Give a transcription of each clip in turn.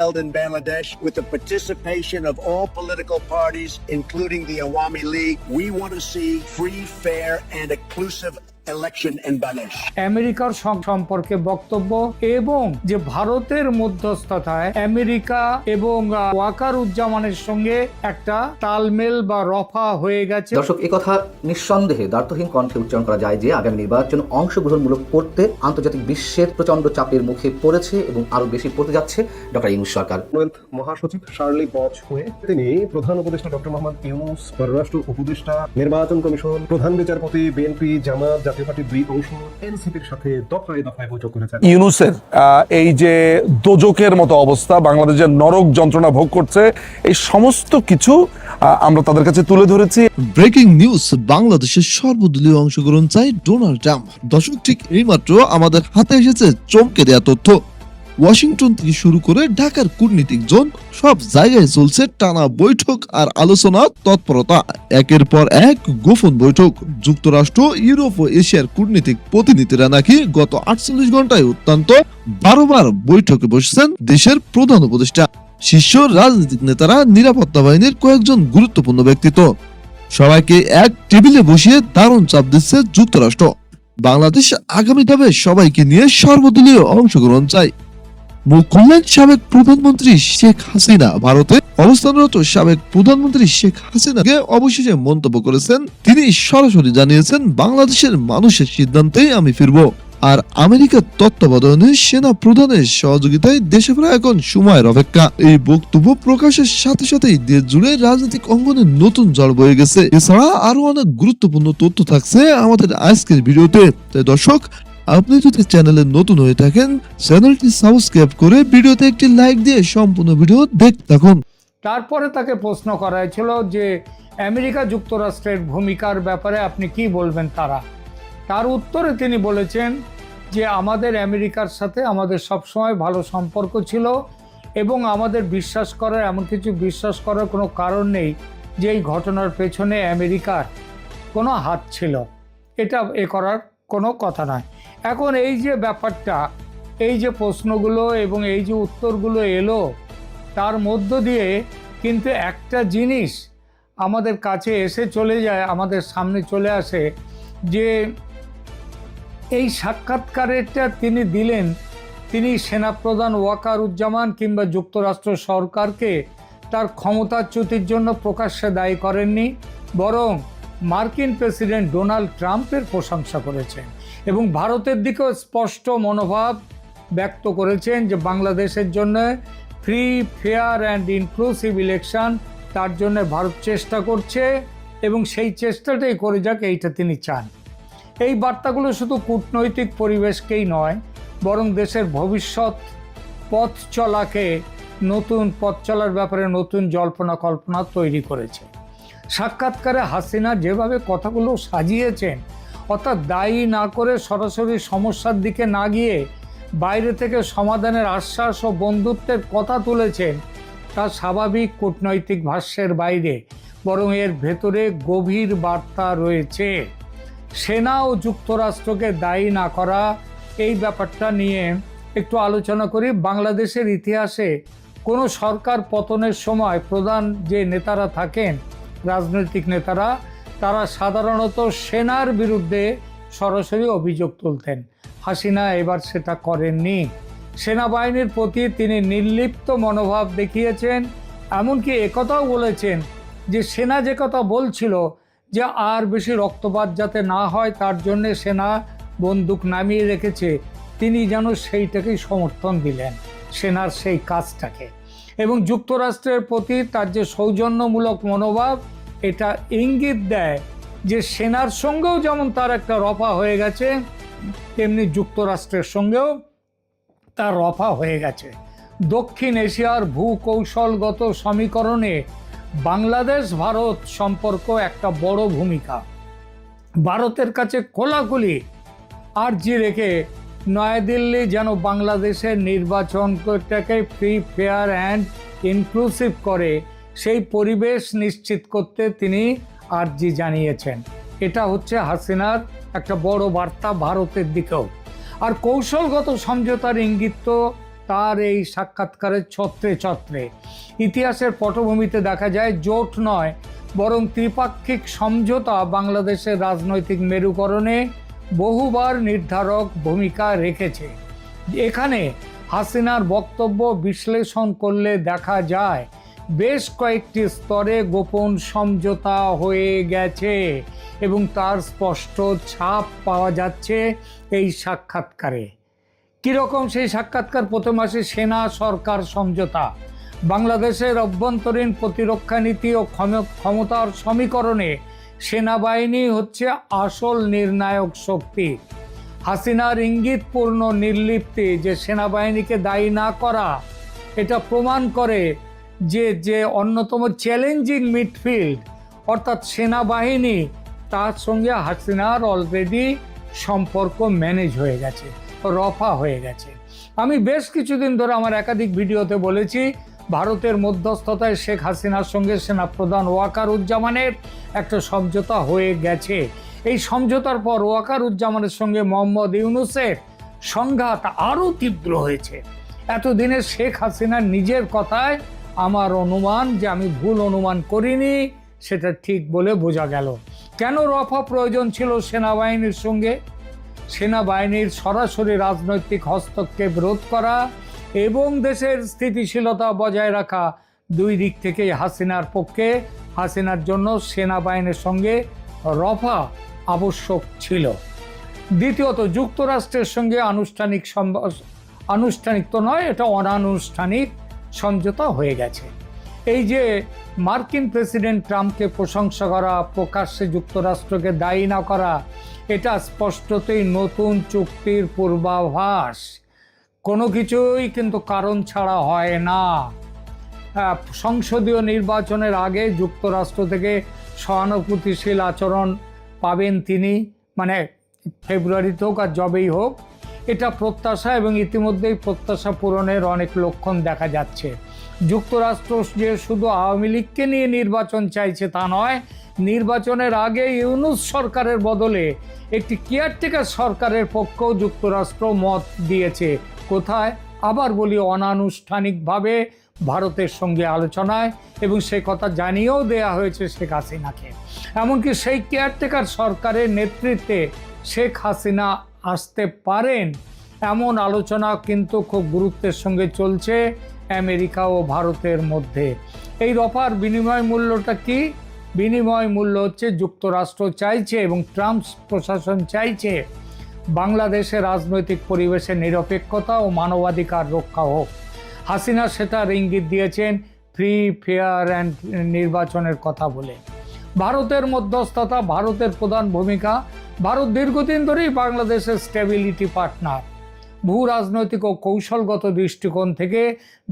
held in Bangladesh with the participation of all political parties, including the Awami League. We want to see free, fair, and inclusive election in Bangladesh. আমেরিকার সম্পর্কে বক্তব্য এবং যে ভারতের মধ্যস্থতায় America এবং ওয়াকার উজ্জামানের সঙ্গে একটা তালমেল বা রফা হয়ে গেছে দর্শক কথা নিঃসন্দেহে দার্থহীন কণ্ঠে উচ্চারণ করা যায় যে আগামী নির্বাচন অংশগ্রহণমূলক করতে আন্তর্জাতিক বিশ্বের প্রচণ্ড চাপের মুখে পড়েছে এবং আরও বেশি পড়তে যাচ্ছে ডক্টর ইউনুস সরকার মহাসচিব শার্লি বচ হয়ে তিনি প্রধান উপদেষ্টা ডক্টর মোহাম্মদ ইউনুস পররাষ্ট্র উপদেষ্টা নির্বাচন কমিশন প্রধান বিচারপতি বিএনপি জামাত জাতীয় পার্টির দুই অংশ এনসিপির সাথে দফায় দফায় বৈঠক করেছেন। ইউনুসের এই যে দোজকের মতো অবস্থা বাংলাদেশের নরক যন্ত্রণা ভোগ করছে এই সমস্ত কিছু আহ, আমরা তাদের কাছে তুলে ধরেছি। ব্রেকিং নিউজ বাংলাদেশের সর্বদলীয় অংশগ্রহণ চাই ডোনাল্ড ট্রাম্প। দর্শক ঠিক এইমাত্র আমাদের হাতে এসেছে চমকে দেয়া তথ্য। ওয়াশিংটন থেকে শুরু করে ঢাকার কূটনীতিক জোন, সব জায়গায় চলছে টানা বৈঠক আর আলোচনা তৎপরতা। একের পর এক গোপন বৈঠক। যুক্তরাষ্ট্র, ইউরোপ ও এশিয়ার কূটনীতিক প্রতিনিধিরা নাকি গত আটচল্লিশ ঘন্টায় অত্যন্ত বারোবার বৈঠকে বসেছেন দেশের প্রধান উপদেষ্টা। শীর্ষ রাজনৈতিক নেতারা নিরাপত্তা বাহিনীর কয়েকজন গুরুত্বপূর্ণ ব্যক্তিত্ব। সবাইকে এক টেবিলে বসিয়ে দারুণ চাপ দিচ্ছে যুক্তরাষ্ট্র। বাংলাদেশ আগামী ধাপে সবাইকে নিয়ে সর্বদলীয় অংশগ্রহণ মুখ খুললেন সাবেক প্রধানমন্ত্রী শেখ হাসিনা। ভারতে অবস্থানরত সাবেক প্রধানমন্ত্রী শেখ হাসিনাকে অবশেষে মন্তব্য করেছেন। তিনি সরাসরি জানিয়েছেন, বাংলাদেশের মানুষের সিদ্ধান্তেই আমি ফিরবো। আর আমেরিকার তত্ত্বাবধানে সেনা প্রধানের সহযোগিতায় দেশে ফেরা এখন সময়ের অপেক্ষা। এই বক্তব্য প্রকাশের সাথে সাথেই দেশ জুড়ে রাজনৈতিক অঙ্গনে নতুন জল বয়ে গেছে। এছাড়া আরও অনেক গুরুত্বপূর্ণ তথ্য থাকছে আমাদের আজকের ভিডিওতে। তাই দর্শক আপনি যদি চ্যানেলে নতুন হয়ে থাকেন, চ্যানেলটি সাবস্ক্রাইব করে ভিডিওতে একটি লাইক দিয়ে সম্পূর্ণ ভিডিও দেখতে থাকুন। তারপরে তাকে প্রশ্ন করা হয়েছিল যে, আমেরিকা যুক্তরাষ্ট্রের ভূমিকার ব্যাপারে আপনি কি বলবেন তারা? তার উত্তরে তিনি বলেছেন যে, আমাদের আমেরিকার সাথে আমাদের সবসময় ভালো সম্পর্ক ছিল এবং আমাদের বিশ্বাস করার, এমন কিছু বিশ্বাস করার কোনো কারণ নেই যে, এই ঘটনার পেছনে আমেরিকার কোনো হাত ছিল। এটা এ করার কোনো কথা নয়। এখন এই যে ব্যাপারটা, এই যে প্রশ্নগুলো এবং এই যে উত্তরগুলো এলো, তার মধ্য দিয়ে কিন্তু একটা জিনিস আমাদের কাছে এসে চলে যায়, আমাদের সামনে চলে আসে যে এই সাক্ষাৎকারেরটা তিনি দিলেন, তিনি সেনাপ্রধান ওয়াকারুজ্জামান কিংবা যুক্তরাষ্ট্র সরকারকে তার ক্ষমতাচ্যুতির জন্য প্রকাশ্যে দায়ী করেননি, বরং মার্কিন প্রেসিডেন্ট ডোনাল্ড ট্রাম্পের প্রশংসা করেছেন এবং ভারতের দিকেও স্পষ্ট মনোভাব ব্যক্ত করেছেন যে বাংলাদেশের জন্য free fair and inclusive election তার জন্য ভারত চেষ্টা করছে এবং সেই চেষ্টাটাই করে যাক, এইটা তিনি চান। এই বার্তাগুলো শুধু কূটনৈতিক পরিবেশকেই নয়, বরং দেশের ভবিষ্যৎ পথ চলাকে নতুন পথ চলার ব্যাপারে নতুন জল্পনা কল্পনা তৈরি করেছে। সাক্ষাৎকারে হাসিনা যেভাবে কথাগুলো সাজিয়েছেন, অর্থাৎ দায়ী না করে সরাসরি সমস্যার দিকে না গিয়ে বাইরে থেকে সমাধানের আশ্বাস ও বন্ধুত্বের কথা তুলেছেন, তা স্বাভাবিক কূটনৈতিক ভাষ্যের বাইরে, বরং এর ভেতরে গভীর বার্তা রয়েছে। সেনা ও যুক্তরাষ্ট্রকে দায়ী না করা, এই ব্যাপারটা নিয়ে একটু আলোচনা করি। বাংলাদেশের ইতিহাসে কোনো সরকার পতনের সময় প্রধান যে নেতারা থাকেন রাজনৈতিক নেতারা, তারা সাধারণত সেনার বিরুদ্ধে সরাসরি অভিযোগ তুলতেন। হাসিনা এবার সেটা করেননি। সেনাবাহিনীর প্রতি তিনি নির্লিপ্ত মনোভাব দেখিয়েছেন, এমনকি একথাও বলেছেন যে সেনা যে কথা বলছিল, যে আর বেশি রক্তপাত যাতে না হয় তার জন্য সেনা বন্দুক নামিয়ে রেখেছে, তিনি যেন সেইটাকেই সমর্থন দিলেন, সেনার সেই কাজটাকে। এবং যুক্তরাষ্ট্রের প্রতি তার যে সৌজন্যমূলক মনোভাব, এটা ইঙ্গিত দেয় যে সেনার সঙ্গেও যেমন তার একটা রফা হয়ে গেছে, তেমনি যুক্তরাষ্ট্রের সঙ্গেও তার রফা হয়ে গেছে। দক্ষিণ এশিয়ার ভূকৌশলগত সমীকরণে বাংলাদেশ, ভারত সম্পর্ক একটা বড় ভূমিকা। ভারতের কাছে খোলাখুলি আর্জি রেখে নয়াদিল্লি যেন বাংলাদেশের নির্বাচনটাকে ফ্রি ফেয়ার অ্যান্ড ইনক্লুসিভ করে, সেই পরিবেশ নিশ্চিত করতে তিনি আর্জি জানিয়েছেন। এটা হচ্ছে হাসিনার একটা বড় বার্তা ভারতের দিকেও। আর কৌশলগত সমঝোতার ইঙ্গিত তো তার এই সাক্ষাৎকারের ছত্রে ছত্রে। ইতিহাসের পটভূমিতে দেখা যায় জোট নয়, বরং ত্রিপাক্ষিক সমঝোতা বাংলাদেশের রাজনৈতিক মেরুকরণে বহুবার নির্ধারক ভূমিকা রেখেছে। এখানে হাসিনার বক্তব্য বিশ্লেষণ করলে দেখা যায়, বেশ কয়েকটি স্তরে গোপন সমঝোতা হয়ে গেছে এবং তার স্পষ্ট ছাপ পাওয়া যাচ্ছে এই সাক্ষাৎকারে। কীরকম সেই সাক্ষাৎকার? প্রথম আসে সেনা সরকার সমঝোতা। বাংলাদেশের অভ্যন্তরীণ প্রতিরক্ষা নীতি ও ক্ষম- ক্ষমতার সমীকরণে সেনাবাহিনী হচ্ছে আসল নির্ণায়ক শক্তি। হাসিনার ইঙ্গিতপূর্ণ নির্লিপ্তি যে সেনাবাহিনীকে দায়ী না করা, এটা প্রমাণ করে যে যে অন্যতম চ্যালেঞ্জিং মিডফিল্ড, অর্থাৎ সেনাবাহিনী, তার সঙ্গে হাসিনার অলরেডি সম্পর্ক ম্যানেজ হয়ে গেছে, রফা হয়ে গেছে। আমি বেশ কিছুদিন ধরে আমার একাধিক ভিডিওতে বলেছি ভারতের মধ্যস্থতায় শেখ হাসিনার সঙ্গে সেনাপ্রধান ওয়াকার উজ্জামানের একটা সমঝোতা হয়ে গেছে। এই সমঝোতার পর ওয়াকার উজ্জামানের সঙ্গে মোহাম্মদ ইউনুসের সংঘাত আরও তীব্র হয়েছে। এতদিনে শেখ হাসিনার নিজের কথায়, আমার অনুমান যে আমি ভুল অনুমান করিনি, সেটা ঠিক বলে বোঝা গেল। কেন রফা প্রয়োজন ছিল সেনাবাহিনীর সঙ্গে? সেনাবাহিনীর সরাসরি রাজনৈতিক হস্তক্ষেপ রোধ করা এবং দেশের স্থিতিশীলতা বজায় রাখা দুই দিক থেকেই হাসিনার পক্ষে, হাসিনার জন্য সেনাবাহিনীর সঙ্গে রফা আবশ্যক ছিল। দ্বিতীয়ত, যুক্তরাষ্ট্রের সঙ্গে আনুষ্ঠানিক আনুষ্ঠানিক তো নয়, এটা অনানুষ্ঠানিক সমঝোতা হয়ে গেছে। এই যে মার্কিন প্রেসিডেন্ট ট্রাম্পকে প্রশংসা করা, প্রকাশ্যে যুক্তরাষ্ট্রকে দায়ী না করা, এটা স্পষ্টতই নতুন চুক্তির পূর্বাভাস। কোনো কিছুই কিন্তু কারণ ছাড়া হয় না। সংসদীয় নির্বাচনের আগে যুক্তরাষ্ট্র থেকে সহানুভূতিশীল আচরণ পাবেন তিনি মানে ফেব্রুয়ারিতে হোক আর জবেই হোক। এটা প্রত্যাশা এবং ইতিমধ্যেই প্রত্যাশা পূরণের অনেক লক্ষণ দেখা যাচ্ছে। যুক্তরাষ্ট্র যে শুধু আওয়ামী লীগকে নিয়ে নির্বাচন চাইছে তা নয়, নির্বাচনের আগে ইউনুস সরকারের বদলে একটি কেয়ারটেকার সরকারের পক্ষেও যুক্তরাষ্ট্র মত দিয়েছে। কোথায়? আবার বলি, অনানুষ্ঠানিকভাবে ভারতের সঙ্গে আলোচনায় এবং সে কথা জানিয়েও দেয়া হয়েছে শেখ হাসিনাকে। এমনকি সেই কেয়ারটেকার সরকারের নেতৃত্বে শেখ হাসিনা আসতে পারেন। এমন আলোচনা কিন্তু খুব গুরুত্বের সঙ্গে চলছে আমেরিকা ও ভারতের মধ্যে। এই রফার বিনিময় মূল্যটা কি? বিনিময় মূল্য হচ্ছে যুক্তরাষ্ট্র চাইছে এবং ট্রাম্প প্রশাসন চাইছে বাংলাদেশের রাজনৈতিক পরিবেশে নিরপেক্ষতা ও মানবাধিকার রক্ষা হোক। হাসিনা সেটার ইঙ্গিত দিয়েছেন ফ্রি ফেয়ার অ্যান্ড নির্বাচনের কথা বলে। ভারতের মধ্যস্থতা ভারতের প্রধান ভূমিকা। ভারত দীর্ঘদিন ধরেই বাংলাদেশের স্টেবিলিটি পার্টনার ভূ রাজনৈতিক ও কৌশলগত দৃষ্টিকোণ থেকে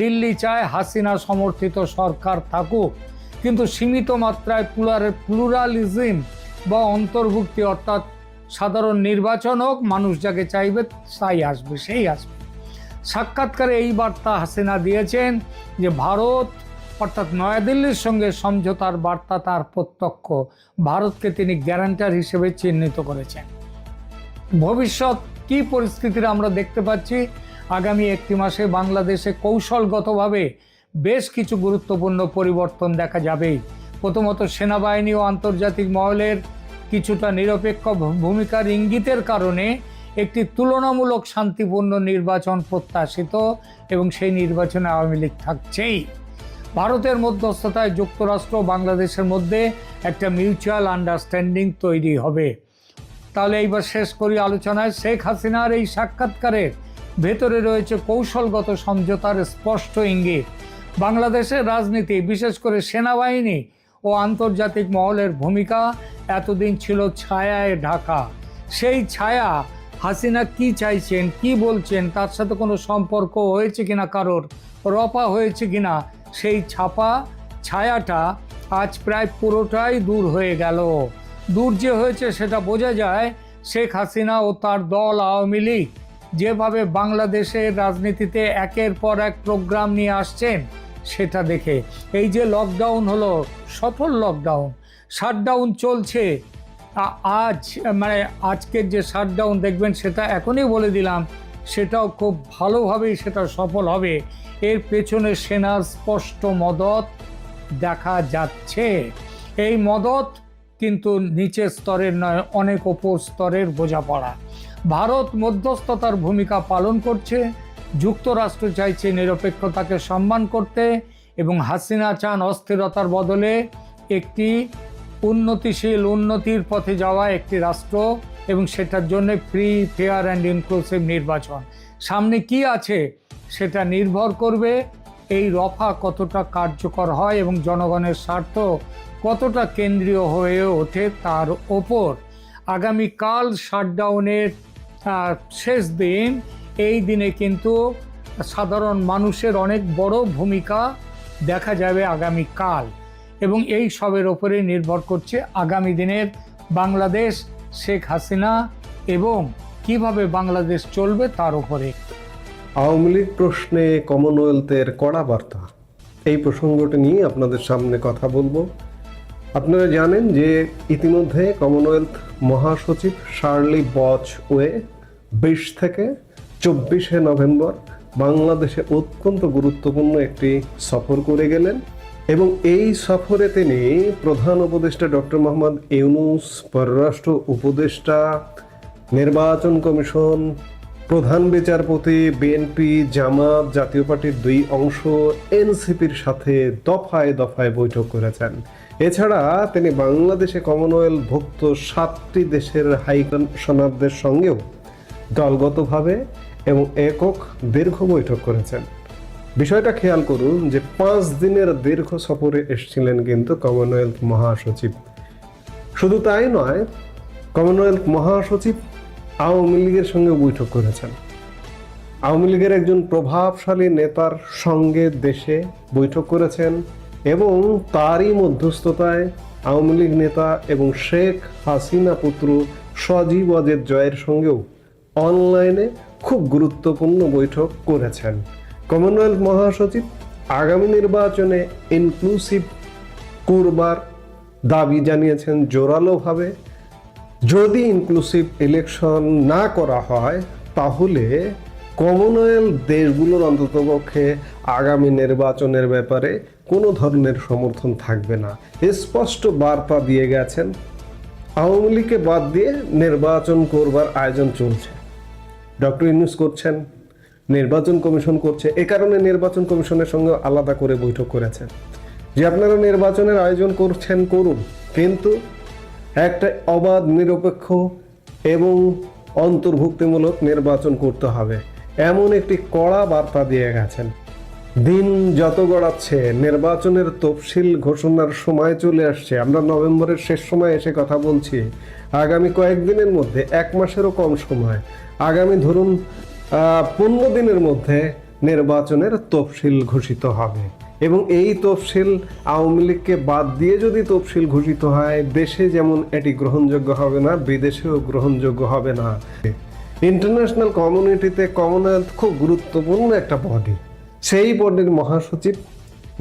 দিল্লি চায় হাসিনা সমর্থিত সরকার থাকুক। কিন্তু সীমিত মাত্রায় প্লুরাল প্লুরালিজম বা অন্তর্ভুক্তি অর্থাৎ সাধারণ নির্বাচন হোক, মানুষ যাকে চাইবে তাই আসবে, সেই আসবে। সাক্ষাৎকারে এই বার্তা হাসিনা দিয়েছেন যে ভারত, অর্থাৎ নয়াদিল্লির সঙ্গে সমঝোতার বার্তা তার প্রত্যক্ষ, ভারতকে তিনি গ্যারান্টার হিসেবে চিহ্নিত করেছেন। ভবিষ্যৎ কি পরিস্থিতির আমরা দেখতে পাচ্ছি? আগামী একটি মাসে বাংলাদেশে কৌশলগতভাবে বেশ কিছু গুরুত্বপূর্ণ পরিবর্তন দেখা যাবেই। প্রথমত সেনাবাহিনী ও আন্তর্জাতিক মহলের কিছুটা নিরপেক্ষ ভূমিকার ইঙ্গিতের কারণে একটি তুলনামূলক শান্তিপূর্ণ নির্বাচন প্রত্যাশিত এবং সেই নির্বাচনে আওয়ামী লীগ থাকছেই। ভারতের মধ্যস্থতায় যুক্তরাষ্ট্র বাংলাদেশের মধ্যে একটা মিউচুয়াল আন্ডারস্ট্যান্ডিং তৈরি হবে। তাহলে এইবার শেষ করি আলোচনায়। শেখ হাসিনার এই সাক্ষাৎকারের ভেতরে রয়েছে কৌশলগত সমঝোতার স্পষ্ট ইঙ্গিত। বাংলাদেশের রাজনীতি, বিশেষ করে সেনাবাহিনী ও আন্তর্জাতিক মহলের ভূমিকা এতদিন ছিল ছায়ায় ঢাকা। সেই ছায়া হাসিনা কি চাইছেন, কি বলছেন, তার সাথে কোনো সম্পর্ক হয়েছে কিনা, কারোর রপা হয়েছে কিনা, সেই ছাপা ছায়াটা আজ প্রায় পুরোটাই দূর হয়ে গেল। দূর যে হয়েছে সেটা বোঝা যায় শেখ হাসিনা ও তার দল আওয়ামী লীগ। যেভাবে বাংলাদেশের রাজনীতিতে একের পর এক প্রোগ্রাম নিয়ে আসছেন সেটা দেখে। এই যে লকডাউন হলো, সফল লকডাউন শাটডাউন চলছে। আজ মানে আজকের যে শাটডাউন দেখবেন, সেটা এখনই বলে দিলাম, সেটাও খুব ভালোভাবেই সেটা সফল হবে। এর পেছনে সেনার স্পষ্ট মদত দেখা যাচ্ছে। এই মদত কিন্তু নিচের স্তরের নয়, অনেক ওপর স্তরের বোঝাপড়া। ভারত মধ্যস্থতার ভূমিকা পালন করছে যুক্তরাষ্ট্র চাইছে নিরপেক্ষতাকে সম্মান করতে এবং হাসিনা চান অস্থিরতার বদলে একটি উন্নতিশীল উন্নতির পথে যাওয়া একটি রাষ্ট্র এবং সেটার জন্য ফ্রি, ফেয়ার অ্যান্ড ইনক্লুসিভ নির্বাচন। সামনে কি আছে সেটা নির্ভর করবে এই রফা কতটা কার্যকর হয় এবং জনগণের স্বার্থ কতটা কেন্দ্রীয় হয়ে ওঠে তার ওপর। আগামীকাল শাটডাউনের শেষ দিন এই দিনে কিন্তু সাধারণ মানুষের অনেক বড় ভূমিকা দেখা যাবে আগামীকাল এবং এই সবের ওপরে নির্ভর করছে আগামী দিনের বাংলাদেশ, শেখ হাসিনা এবং কীভাবে বাংলাদেশ চলবে তার উপরে আওয়ামী লীগ প্রশ্নে কমনওয়েলথের কড়া বার্তা। এই প্রসঙ্গটি নিয়ে আপনাদের সামনে কথা বলব। আপনারা জানেন যে ইতিমধ্যে কমনওয়েলথ মহাসচিব শার্লি বচ ওয়ে বিশ থেকে চব্বিশে নভেম্বর বাংলাদেশে অত্যন্ত গুরুত্বপূর্ণ একটি সফর করে গেলেন এবং এই সফরে তিনি প্রধান উপদেষ্টা ডক্টর মোহাম্মদ ইউনুস, পররাষ্ট্র উপদেষ্টা, নির্বাচন কমিশন, প্রধান বিচারপতি, বিএনপি, জামাত, জাতীয় পার্টির দুই অংশ, এনসিপির সাথে দফায় দফায় বৈঠক করেছেন। এছাড়া তিনি বাংলাদেশে কমনওয়েলথ ভুক্ত সাতটি দেশের হাইকমিশনারদের সঙ্গেও দলগতভাবে এবং একক দীর্ঘ বৈঠক করেছেন। বিষয়টা খেয়াল করুন যে পাঁচ দিনের দীর্ঘ সফরে এসেছিলেন কিন্তু কমনওয়েলথ মহাসচিব। শুধু তাই নয়, কমনওয়েলথ মহাসচিব আওয়ামী লীগের সঙ্গে বৈঠক করেছেন। আওয়ামী লীগের একজন প্রভাবশালী নেতার সঙ্গে দেশে বৈঠক করেছেন এবং তারই মধ্যস্থতায় আওয়ামী লীগ নেতা এবং শেখ হাসিনা পুত্র সজীব অজেদ জয়ের সঙ্গেও অনলাইনে খুব গুরুত্বপূর্ণ বৈঠক করেছেন। কমনওয়েলথ মহাসচিব আগামী নির্বাচনে ইনক্লুসিভ করবার দাবি জানিয়েছেন জোরালোভাবে। যদি ইনক্লুসিভ ইলেকশন না করা হয়, তাহলে কমনওয়েলথ দেশগুলোর অন্ততপক্ষে আগামী নির্বাচনের ব্যাপারে কোনো ধরনের সমর্থন থাকবে না। স্পষ্ট বার্তা দিয়ে গেছেন। আওয়ামী লীগকে বাদ দিয়ে নির্বাচন করবার আয়োজন চলছে। ডক্টর ইউনুস করছেন, নির্বাচন কমিশন করছে, এ কারণে নির্বাচন কমিশনের সঙ্গে আলাদা করে বৈঠক করেছেন। যে আপনারা নির্বাচনের আয়োজন করছেন, করুন। কিন্তু একটা অবাধ, নিরপেক্ষ এবং অন্তর্ভুক্তিমূলক নির্বাচন করতে হবে। এমন একটি কড়া বার্তা দিয়ে গেছেন। দিন যত গড়াচ্ছে, নির্বাচনের তফসিল ঘোষণার সময় চলে আসছে। আমরা নভেম্বরের শেষ সময় এসে কথা বলছি। আগামী কয়েকদিনের মধ্যে, এক মাসেরও কম সময়। আগামী ধরুন পনেরো দিনের মধ্যে নির্বাচনের তফসিল ঘোষিত হবে। এবং এই তফসিল আওয়ামী লীগকে বাদ দিয়ে যদি তফসিল ঘোষিত হয়, দেশে যেমন এটি গ্রহণযোগ্য হবে না, বিদেশেও গ্রহণযোগ্য হবে না। ইন্টারন্যাশনাল কমিউনিটিতে কমনওয়েলথ খুব গুরুত্বপূর্ণ একটা বডি। সেই বডির মহাসচিব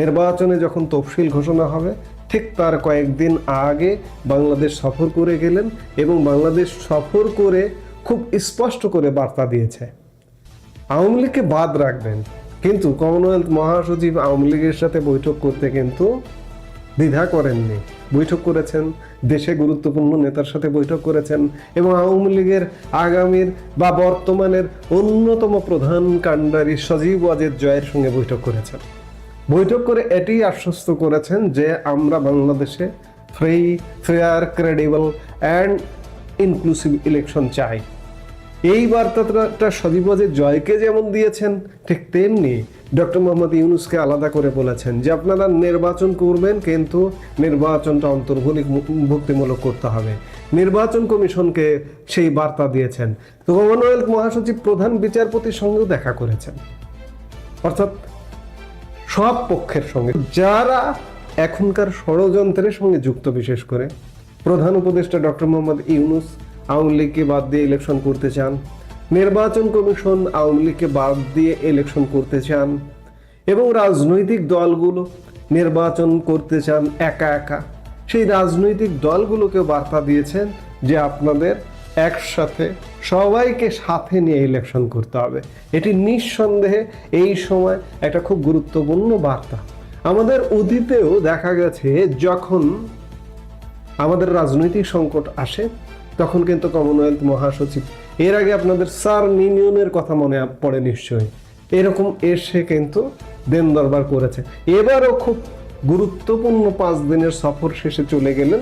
নির্বাচনে যখন তফসিল ঘোষণা হবে, ঠিক তার কয়েকদিন আগে বাংলাদেশ সফর করে গেলেন এবং বাংলাদেশ সফর করে খুব স্পষ্ট করে বার্তা দিয়েছে। আওয়ামী লীগকে বাদ রাখবেন। কিন্তু কমনওয়েলথ মহাসচিব আওয়ামী লীগের সাথে বৈঠক করতে কিন্তু দ্বিধা করেননি। বৈঠক করেছেন, দেশে গুরুত্বপূর্ণ নেতার সাথে বৈঠক করেছেন এবং আওয়ামী লীগের আগামীর বা বর্তমানের অন্যতম প্রধান কাণ্ডারি সজীব ওয়াজেদ জয়ের সঙ্গে বৈঠক করেছেন। বৈঠক করে এটি আশ্বস্ত করেছেন যে আমরা বাংলাদেশে free fair credible and inclusive election চাই। এই বার্তাটা সজীবজের জয়কে যেমন দিয়েছেন, ঠিক তেমনি ডক্টর মোহাম্মদ ইউনুসকে আলাদা করে বলেছেন যে আপনারা নির্বাচন করবেন, কিন্তু নির্বাচনটা অন্তর্ভুক্তিমূলক করতে হবে। নির্বাচন কমিশনকে সেই বার্তা দিয়েছেন। তো কমনওয়েলথ মহাসচিব প্রধান বিচারপতির সঙ্গেও দেখা করেছেন। অর্থাৎ সব পক্ষের সঙ্গে। যারা এখনকার ষড়যন্ত্রের সঙ্গে যুক্ত, বিশেষ করে প্রধান উপদেষ্টা ডক্টর মোহাম্মদ ইউনুস আওয়ামী লীগকে বাদ দিয়ে ইলেকশন করতে চান। নির্বাচন কমিশন আওয়ামী লীগকে বাদ দিয়ে ইলেকশন করতে চান। এবং রাজনৈতিক দলগুলো নির্বাচন করতে চান একা একা। সেই রাজনৈতিক দলগুলোকে বার্তা দিয়েছেন যে আপনাদের একসাথে সবাইকে সাথে নিয়ে ইলেকশন করতে হবে। এটি নিঃসন্দেহে এই সময় একটা খুব গুরুত্বপূর্ণ বার্তা। আমাদের অতীতেও দেখা গেছে যখন আমাদের রাজনৈতিক সংকট আসে তখন কিন্তু কমনওয়েলথ মহাসচিব। এর আগে আপনাদের সার মিনিয়নের কথা মনে পড়ে নিশ্চয়ই। এরকম এসে কিন্তু দেন দরবার করেছে। এবারও খুব গুরুত্বপূর্ণ পাঁচ দিনের সফর শেষে চলে গেলেন